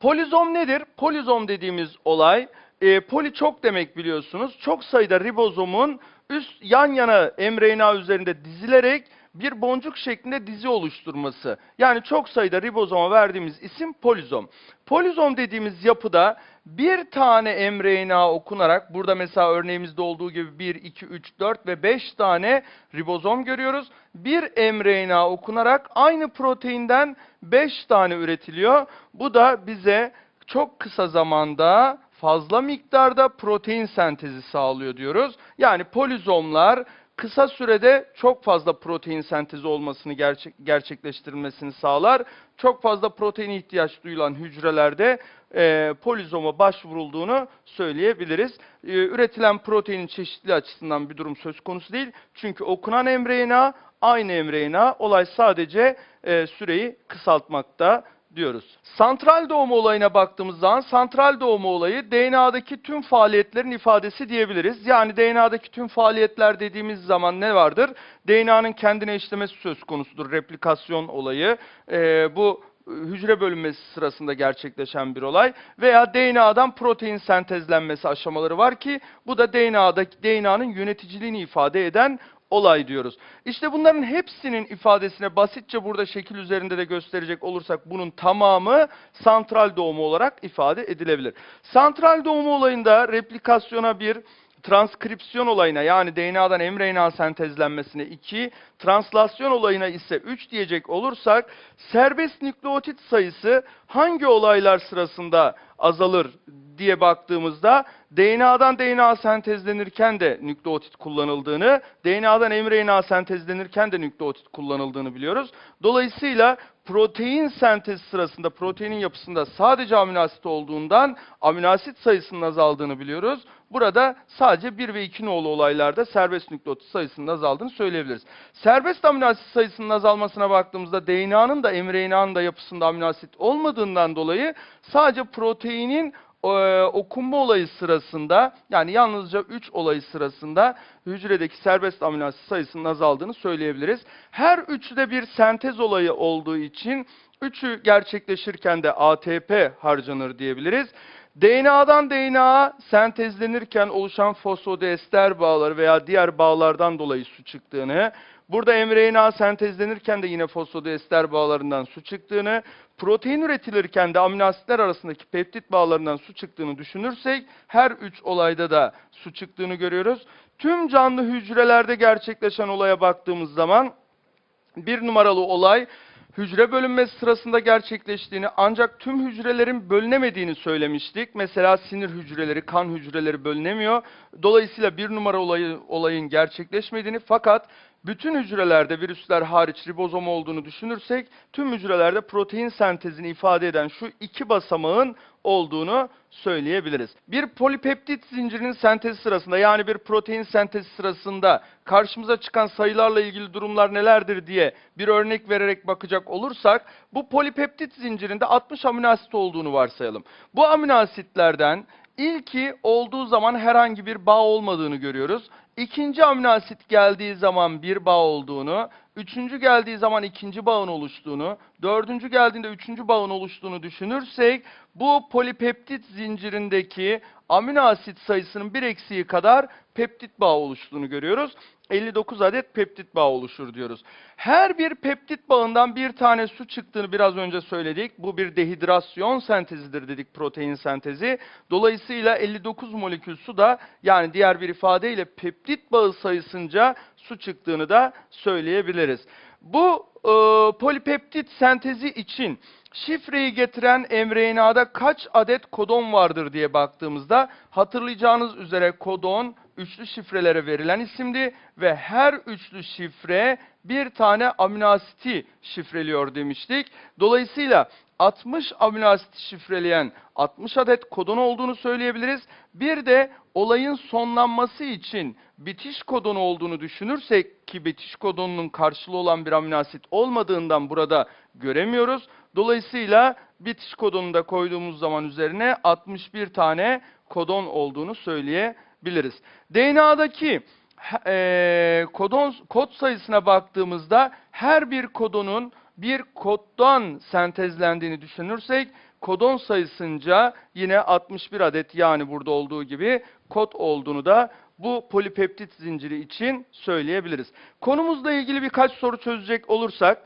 Polizom nedir? Polizom dediğimiz olay, e, poli çok demek biliyorsunuz. Çok sayıda ribozomun üst yan yana mRNA üzerinde dizilerek bir boncuk şeklinde dizi oluşturması. Yani çok sayıda ribozoma verdiğimiz isim polizom. Polizom dediğimiz yapıda bir tane mRNA okunarak, burada mesela örneğimizde olduğu gibi 1, 2, 3, 4 ve 5 tane ribozom görüyoruz. Bir mRNA okunarak aynı proteinden 5 tane üretiliyor. Bu da bize çok kısa zamanda fazla miktarda protein sentezi sağlıyor diyoruz. Yani polizomlar kısa sürede çok fazla protein sentezi olmasını gerçek, gerçekleştirilmesini sağlar. Çok fazla protein ihtiyaç duyulan hücrelerde e, polizoma başvurulduğunu söyleyebiliriz. E, üretilen proteinin çeşitli açısından bir durum söz konusu değil. Çünkü okunan mRNA aynı mRNA. Olay sadece e, süreyi kısaltmakta diyoruz. Santral doğumu olayına baktığımız zaman santral doğumu olayı DNA'daki tüm faaliyetlerin ifadesi diyebiliriz. Yani DNA'daki tüm faaliyetler dediğimiz zaman ne vardır? DNA'nın kendine işlemesi söz konusudur. Replikasyon olayı. Ee, bu hücre bölünmesi sırasında gerçekleşen bir olay veya DNA'dan protein sentezlenmesi aşamaları var ki bu da DNA'daki DNA'nın yöneticiliğini ifade eden olay diyoruz. İşte bunların hepsinin ifadesine basitçe burada şekil üzerinde de gösterecek olursak bunun tamamı santral doğumu olarak ifade edilebilir. Santral doğumu olayında replikasyona bir, transkripsiyon olayına yani DNA'dan mRNA sentezlenmesine 2, translasyon olayına ise 3 diyecek olursak serbest nükleotit sayısı hangi olaylar sırasında azalır diye baktığımızda DNA'dan DNA sentezlenirken de nükleotit kullanıldığını, DNA'dan mRNA sentezlenirken de nükleotit kullanıldığını biliyoruz. Dolayısıyla protein sentezi sırasında proteinin yapısında sadece aminoasit olduğundan aminoasit sayısının azaldığını biliyoruz. Burada sadece 1 ve 2 nolu olaylarda serbest nükleotit sayısının azaldığını söyleyebiliriz. Serbest aminoasit sayısının azalmasına baktığımızda DNA'nın da mRNA'nın da yapısında aminoasit olmadığından dolayı sadece proteinin e, okunma olayı sırasında yani yalnızca 3 olayı sırasında hücredeki serbest aminoasit sayısının azaldığını söyleyebiliriz. Her üçü bir sentez olayı olduğu için üçü gerçekleşirken de ATP harcanır diyebiliriz. DNA'dan DNA sentezlenirken oluşan fosfodiester bağları veya diğer bağlardan dolayı su çıktığını, burada mRNA sentezlenirken de yine fosfodiester bağlarından su çıktığını, protein üretilirken de aminoasitler arasındaki peptit bağlarından su çıktığını düşünürsek her üç olayda da su çıktığını görüyoruz. Tüm canlı hücrelerde gerçekleşen olaya baktığımız zaman bir numaralı olay hücre bölünmesi sırasında gerçekleştiğini ancak tüm hücrelerin bölünemediğini söylemiştik. Mesela sinir hücreleri, kan hücreleri bölünemiyor. Dolayısıyla bir numara olayı, olayın gerçekleşmediğini fakat bütün hücrelerde virüsler hariç ribozom olduğunu düşünürsek tüm hücrelerde protein sentezini ifade eden şu iki basamağın olduğunu söyleyebiliriz. Bir polipeptit zincirinin sentezi sırasında yani bir protein sentezi sırasında karşımıza çıkan sayılarla ilgili durumlar nelerdir diye bir örnek vererek bakacak olursak bu polipeptit zincirinde 60 amino asit olduğunu varsayalım. Bu amino asitlerden ilki olduğu zaman herhangi bir bağ olmadığını görüyoruz. İkinci amino asit geldiği zaman bir bağ olduğunu, üçüncü geldiği zaman ikinci bağın oluştuğunu, dördüncü geldiğinde üçüncü bağın oluştuğunu düşünürsek bu polipeptit zincirindeki amino asit sayısının bir eksiği kadar peptit bağı oluştuğunu görüyoruz. 59 adet peptit bağı oluşur diyoruz. Her bir peptit bağından bir tane su çıktığını biraz önce söyledik. Bu bir dehidrasyon sentezidir dedik protein sentezi. Dolayısıyla 59 molekül su da yani diğer bir ifadeyle peptit bağı sayısınca su çıktığını da söyleyebiliriz. Bu e, polipeptit sentezi için şifreyi getiren mRNA'da kaç adet kodon vardır diye baktığımızda hatırlayacağınız üzere kodon üçlü şifrelere verilen isimdi ve her üçlü şifre bir tane amino asiti şifreliyor demiştik. Dolayısıyla 60 amino asit şifreleyen 60 adet kodon olduğunu söyleyebiliriz. Bir de olayın sonlanması için bitiş kodonu olduğunu düşünürsek ki bitiş kodonunun karşılığı olan bir amino asit olmadığından burada göremiyoruz. Dolayısıyla bitiş kodonunu da koyduğumuz zaman üzerine 61 tane kodon olduğunu söyleyebiliriz. DNA'daki e, kodon kod sayısına baktığımızda her bir kodonun bir koddan sentezlendiğini düşünürsek kodon sayısınca yine 61 adet yani burada olduğu gibi kod olduğunu da bu polipeptit zinciri için söyleyebiliriz. Konumuzla ilgili birkaç soru çözecek olursak,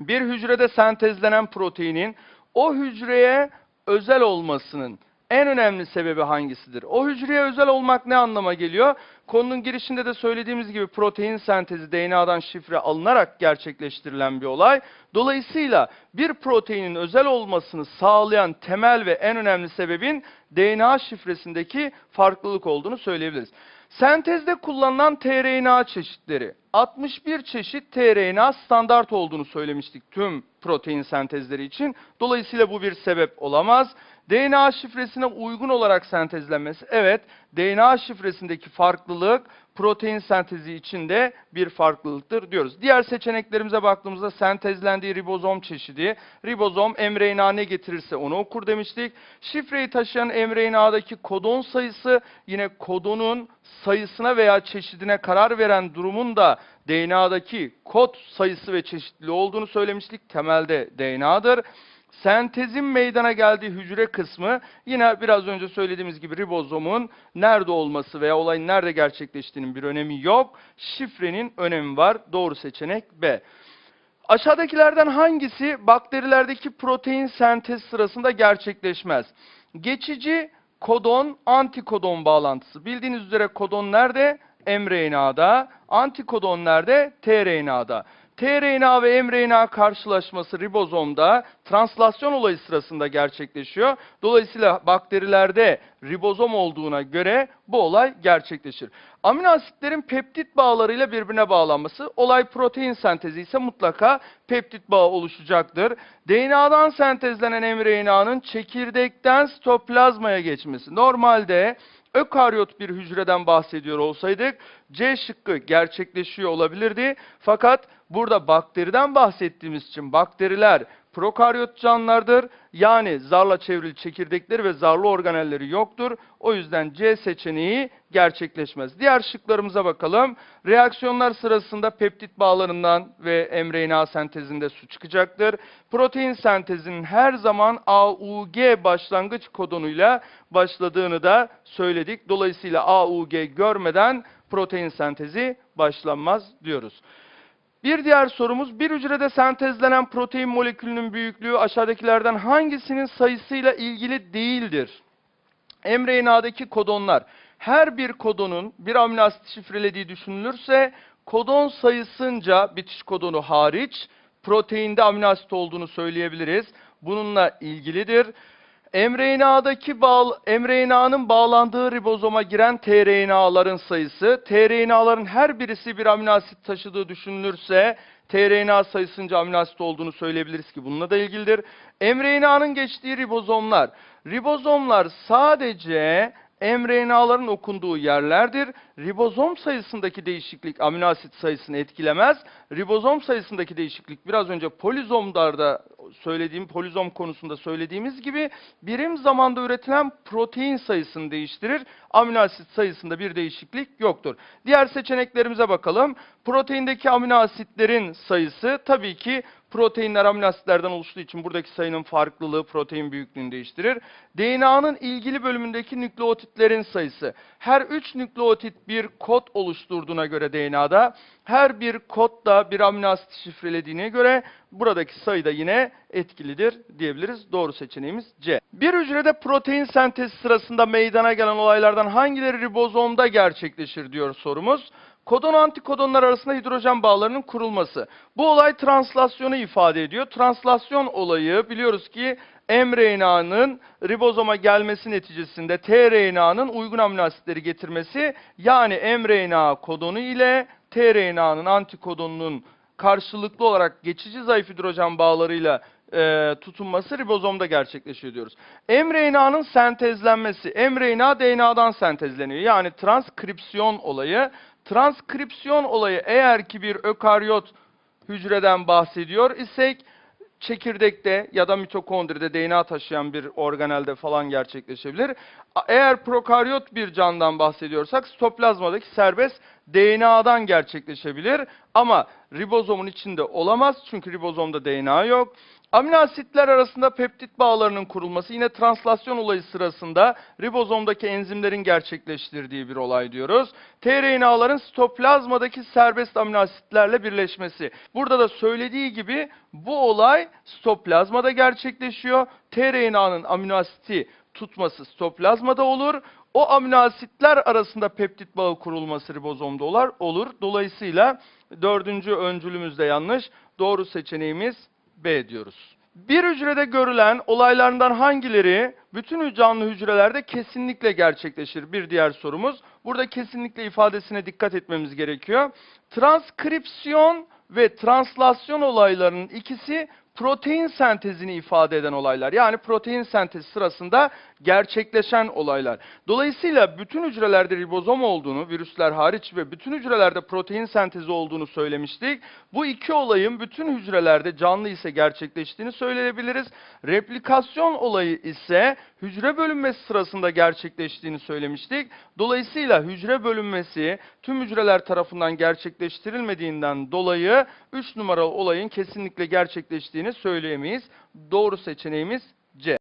bir hücrede sentezlenen proteinin o hücreye özel olmasının en önemli sebebi hangisidir? O hücreye özel olmak ne anlama geliyor? Konunun girişinde de söylediğimiz gibi protein sentezi DNA'dan şifre alınarak gerçekleştirilen bir olay. Dolayısıyla bir proteinin özel olmasını sağlayan temel ve en önemli sebebin DNA şifresindeki farklılık olduğunu söyleyebiliriz. Sentezde kullanılan tRNA çeşitleri 61 çeşit tRNA standart olduğunu söylemiştik tüm protein sentezleri için. Dolayısıyla bu bir sebep olamaz. DNA şifresine uygun olarak sentezlenmesi evet DNA şifresindeki farklılık protein sentezi için de bir farklılıktır diyoruz. Diğer seçeneklerimize baktığımızda sentezlendiği ribozom çeşidi, ribozom mRNA ne getirirse onu okur demiştik. Şifreyi taşıyan mRNA'daki kodon sayısı yine kodonun sayısına veya çeşidine karar veren durumun da DNA'daki kod sayısı ve çeşitliliği olduğunu söylemiştik. Temelde DNA'dır. Sentezin meydana geldiği hücre kısmı yine biraz önce söylediğimiz gibi ribozomun nerede olması veya olayın nerede gerçekleştiğinin bir önemi yok. Şifrenin önemi var. Doğru seçenek B. Aşağıdakilerden hangisi bakterilerdeki protein sentez sırasında gerçekleşmez? Geçici kodon antikodon bağlantısı. Bildiğiniz üzere kodon nerede? mRNA'da. Antikodon nerede? tRNA'da. tRNA ve mRNA karşılaşması ribozomda translasyon olayı sırasında gerçekleşiyor. Dolayısıyla bakterilerde ribozom olduğuna göre bu olay gerçekleşir. Amino asitlerin peptit bağlarıyla birbirine bağlanması, olay protein sentezi ise mutlaka peptit bağı oluşacaktır. DNA'dan sentezlenen mRNA'nın çekirdekten sitoplazmaya geçmesi. Normalde ökaryot bir hücreden bahsediyor olsaydık C şıkkı gerçekleşiyor olabilirdi. Fakat burada bakteriden bahsettiğimiz için bakteriler prokaryot canlılardır. Yani zarla çevrili çekirdekleri ve zarlı organelleri yoktur. O yüzden C seçeneği gerçekleşmez. Diğer şıklarımıza bakalım. Reaksiyonlar sırasında peptit bağlarından ve mRNA sentezinde su çıkacaktır. Protein sentezinin her zaman AUG başlangıç kodonuyla başladığını da söyledik. Dolayısıyla AUG görmeden protein sentezi başlanmaz diyoruz. Bir diğer sorumuz bir hücrede sentezlenen protein molekülünün büyüklüğü aşağıdakilerden hangisinin sayısıyla ilgili değildir? mRNA'daki kodonlar her bir kodonun bir amino asit şifrelediği düşünülürse kodon sayısınca bitiş kodonu hariç proteinde amino asit olduğunu söyleyebiliriz. Bununla ilgilidir. mRNA'daki bağ, mRNA'nın bağlandığı ribozoma giren tRNA'ların sayısı, tRNA'ların her birisi bir amino asit taşıdığı düşünülürse tRNA sayısınca amino asit olduğunu söyleyebiliriz ki bununla da ilgilidir. mRNA'nın geçtiği ribozomlar, ribozomlar sadece mRNA'ların okunduğu yerlerdir. Ribozom sayısındaki değişiklik amino asit sayısını etkilemez. Ribozom sayısındaki değişiklik biraz önce polizomlarda söylediğim polizom konusunda söylediğimiz gibi birim zamanda üretilen protein sayısını değiştirir. Amino asit sayısında bir değişiklik yoktur. Diğer seçeneklerimize bakalım. Proteindeki amino asitlerin sayısı tabii ki proteinler amino asitlerden oluştuğu için buradaki sayının farklılığı protein büyüklüğünü değiştirir. DNA'nın ilgili bölümündeki nükleotitlerin sayısı. Her 3 nükleotit bir kod oluşturduğuna göre DNA'da her bir kod da bir amino asit şifrelediğine göre buradaki sayı da yine etkilidir diyebiliriz. Doğru seçeneğimiz C. Bir hücrede protein sentezi sırasında meydana gelen olaylardan hangileri ribozomda gerçekleşir diyor sorumuz. Kodon antikodonlar arasında hidrojen bağlarının kurulması. Bu olay translasyonu ifade ediyor. Translasyon olayı biliyoruz ki mRNA'nın ribozoma gelmesi neticesinde tRNA'nın uygun amino asitleri getirmesi yani mRNA kodonu ile tRNA'nın antikodonunun karşılıklı olarak geçici zayıf hidrojen bağlarıyla e, tutunması ribozomda gerçekleşiyor diyoruz. mRNA'nın sentezlenmesi. mRNA DNA'dan sentezleniyor. Yani transkripsiyon olayı. Transkripsiyon olayı eğer ki bir ökaryot hücreden bahsediyor isek çekirdekte ya da mitokondride DNA taşıyan bir organelde falan gerçekleşebilir. Eğer prokaryot bir candan bahsediyorsak sitoplazmadaki serbest DNA'dan gerçekleşebilir ama ribozomun içinde olamaz çünkü ribozomda DNA yok. Amino asitler arasında peptit bağlarının kurulması yine translasyon olayı sırasında ribozomdaki enzimlerin gerçekleştirdiği bir olay diyoruz. tRNA'ların sitoplazmadaki serbest amino asitlerle birleşmesi. Burada da söylediği gibi bu olay sitoplazmada gerçekleşiyor. tRNA'nın amino asiti tutması sitoplazmada olur. O amino asitler arasında peptit bağı kurulması ribozomda olur. Dolayısıyla dördüncü öncülümüz de yanlış. Doğru seçeneğimiz B diyoruz. Bir hücrede görülen olaylardan hangileri bütün canlı hücrelerde kesinlikle gerçekleşir? Bir diğer sorumuz. Burada kesinlikle ifadesine dikkat etmemiz gerekiyor. Transkripsiyon ve translasyon olaylarının ikisi protein sentezini ifade eden olaylar. Yani protein sentezi sırasında gerçekleşen olaylar. Dolayısıyla bütün hücrelerde ribozom olduğunu, virüsler hariç ve bütün hücrelerde protein sentezi olduğunu söylemiştik. Bu iki olayın bütün hücrelerde canlı ise gerçekleştiğini söyleyebiliriz. Replikasyon olayı ise hücre bölünmesi sırasında gerçekleştiğini söylemiştik. Dolayısıyla hücre bölünmesi tüm hücreler tarafından gerçekleştirilmediğinden dolayı 3 numaralı olayın kesinlikle gerçekleştiğini söyleyemeyiz. Doğru seçeneğimiz C.